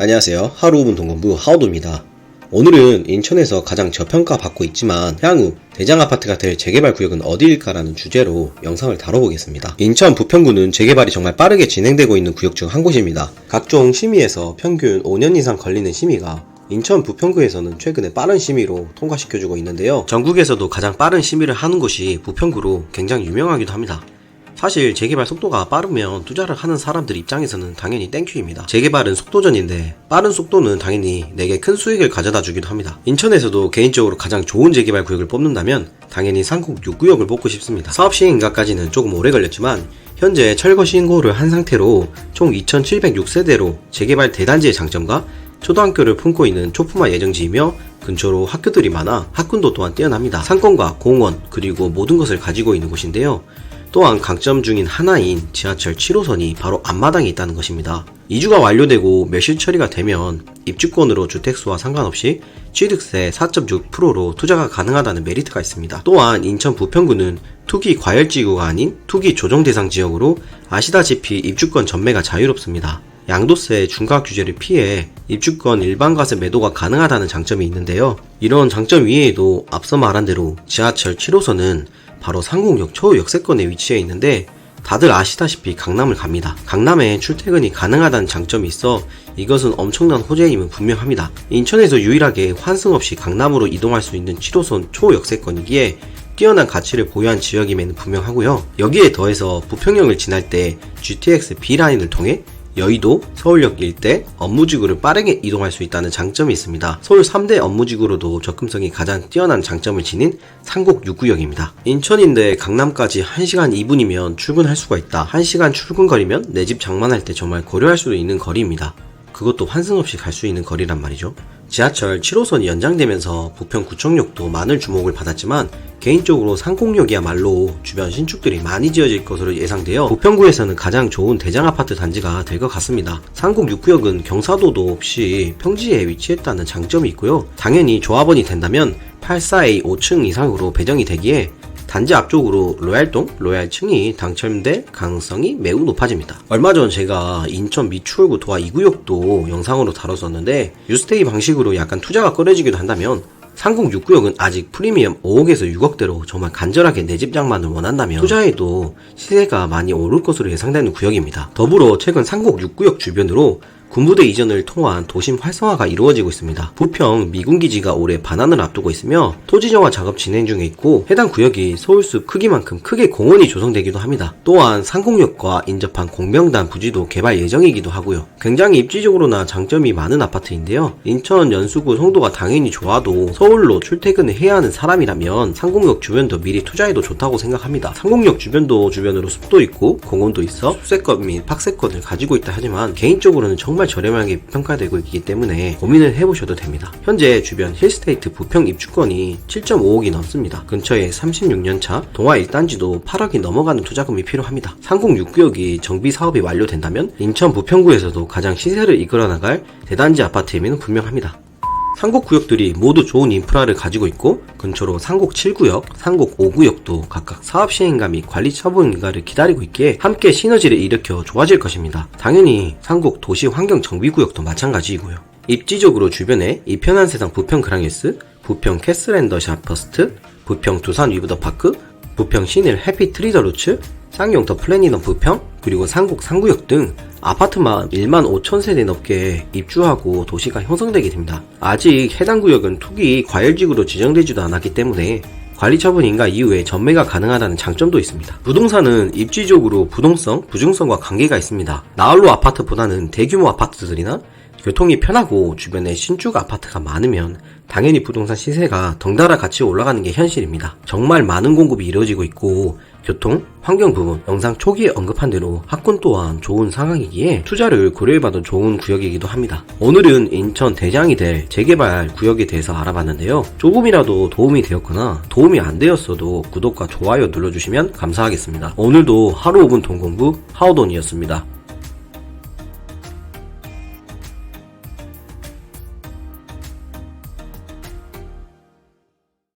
안녕하세요. 하루 5분 동건부 하우도입니다. 오늘은 인천에서 가장 저평가 받고 있지만 향후 대장 아파트가 될 재개발 구역은 어디일까라는 주제로 영상을 다뤄보겠습니다. 인천 부평구는 재개발이 정말 빠르게 진행되고 있는 구역 중 한 곳입니다. 각종 심의에서 평균 5년 이상 걸리는 심의가 인천 부평구에서는 최근에 빠른 심의로 통과시켜주고 있는데요. 전국에서도 가장 빠른 심의를 하는 곳이 부평구로 굉장히 유명하기도 합니다. 사실 재개발 속도가 빠르면 투자를 하는 사람들 입장에서는 당연히 땡큐입니다. 재개발은 속도전인데 빠른 속도는 당연히 내게 큰 수익을 가져다 주기도 합니다. 인천에서도 개인적으로 가장 좋은 재개발 구역을 뽑는다면 당연히 상곡 6구역을 뽑고 싶습니다. 사업 시행까지는 조금 오래 걸렸지만 현재 철거 신고를 한 상태로 총 2706세대로 재개발 대단지의 장점과 초등학교를 품고 있는 초품화 예정지이며 근처로 학교들이 많아 학군도 또한 뛰어납니다. 상권과 공원 그리고 모든 것을 가지고 있는 곳인데요. 또한 강점 중인 하나인 지하철 7호선이 바로 앞마당에 있다는 것입니다. 이주가 완료되고 매실 처리가 되면 입주권으로 주택수와 상관없이 취득세 4.6%로 투자가 가능하다는 메리트가 있습니다. 또한 인천 부평구는 투기 과열지구가 아닌 투기 조정 대상 지역으로 아시다시피 입주권 전매가 자유롭습니다. 양도세 중과 규제를 피해 입주권 일반 과세 매도가 가능하다는 장점이 있는데요. 이런 장점 위에도 앞서 말한 대로 지하철 7호선은 바로 상공역 초역세권에 위치해 있는데 다들 아시다시피 강남을 갑니다. 강남에 출퇴근이 가능하다는 장점이 있어 이것은 엄청난 호재임은 분명합니다. 인천에서 유일하게 환승 없이 강남으로 이동할 수 있는 7호선 초역세권이기에 뛰어난 가치를 보유한 지역임에는 분명하고요. 여기에 더해서 부평역을 지날 때 GTX B라인을 통해 여의도, 서울역 일대 업무지구를 빠르게 이동할 수 있다는 장점이 있습니다. 서울 3대 업무지구로도 접근성이 가장 뛰어난 장점을 지닌 상곡 6구역입니다. 인천인데 강남까지 1시간 2분이면 출근할 수가 있다. 1시간 출근거리면 내 집 장만할 때 정말 고려할 수도 있는 거리입니다. 그것도 환승 없이 갈 수 있는 거리란 말이죠. 지하철 7호선이 연장되면서 부평 구청역도 많은 주목을 받았지만 개인적으로 상공역이야말로 주변 신축들이 많이 지어질 것으로 예상되어 부평구에서는 가장 좋은 대장 아파트 단지가 될 것 같습니다. 상공 6구역은 경사도도 없이 평지에 위치했다는 장점이 있고요. 당연히 조합원이 된다면 84A 5층 이상으로 배정이 되기에 단지 앞쪽으로 로얄동, 로얄층이 당첨될 가능성이 매우 높아집니다. 얼마 전 제가 인천 미추홀구 도화 2구역도 영상으로 다뤘었는데 유스테이 방식으로 약간 투자가 꺼려지기도 한다면 상공 6구역은 아직 프리미엄 5억에서 6억대로 정말 간절하게 내 집 장만을 원한다면 투자해도 시세가 많이 오를 것으로 예상되는 구역입니다. 더불어 최근 상공 6구역 주변으로 군부대 이전을 통한 도심 활성화가 이루어지고 있습니다. 부평 미군 기지가 올해 반환을 앞두고 있으며 토지 정화 작업 진행 중에 있고 해당 구역이 서울숲 크기만큼 크게 공원이 조성되기도 합니다. 또한 상공역과 인접한 공명단 부지도 개발 예정이기도 하고요. 굉장히 입지적으로나 장점이 많은 아파트인데요. 인천 연수구 송도가 당연히 좋아도 서울로 출퇴근을 해야 하는 사람이라면 상공역 주변도 미리 투자해도 좋다고 생각합니다. 상공역 주변도 주변으로 숲도 있고 공원도 있어 수세권 및 팍세권을 가지고 있다 하지만 개인적으로는 정말 저렴하게 평가되고 있기 때문에 고민을 해보셔도 됩니다. 현재 주변 힐스테이트 부평 입주권이 7.5억이 넘습니다. 근처에 36년차 동화 1단지도 8억이 넘어가는 투자금이 필요합니다. 상공 6구역이 정비 사업이 완료된다면 인천 부평구에서도 가장 시세를 이끌어 나갈 대단지 아파트임에는 분명합니다. 상곡 구역들이 모두 좋은 인프라를 가지고 있고 근처로 상곡 7구역, 상곡 5구역도 각각 사업 시행가 및 관리 처분 인가를 기다리고 있기에 함께 시너지를 일으켜 좋아질 것입니다. 당연히 상곡 도시 환경 정비 구역도 마찬가지이고요. 입지적으로 주변에 이 편한 세상 부평 그랑힐스, 부평 캐슬앤더 샤퍼스트, 부평 두산 위브더 파크, 부평 신일 해피 트리더 루츠, 쌍용 더 플래니넘 부평, 그리고 상곡 상구역 등 아파트만 1만 5천 세대 넘게 입주하고 도시가 형성되게 됩니다. 아직 해당 구역은 투기 과열지구로 지정되지도 않았기 때문에 관리 처분 인가 이후에 전매가 가능하다는 장점도 있습니다. 부동산은 입지적으로 부동성, 부중성과 관계가 있습니다. 나홀로 아파트보다는 대규모 아파트들이나 교통이 편하고 주변에 신축 아파트가 많으면 당연히 부동산 시세가 덩달아 같이 올라가는 게 현실입니다. 정말 많은 공급이 이루어지고 있고 교통, 환경 부분, 영상 초기에 언급한 대로 학군 또한 좋은 상황이기에 투자를 고려해봐도 좋은 구역이기도 합니다. 오늘은 인천 대장이 될 재개발 구역에 대해서 알아봤는데요. 조금이라도 도움이 되었거나 도움이 안 되었어도 구독과 좋아요 눌러주시면 감사하겠습니다. 오늘도 하루 5분 동공부 하우돈이었습니다.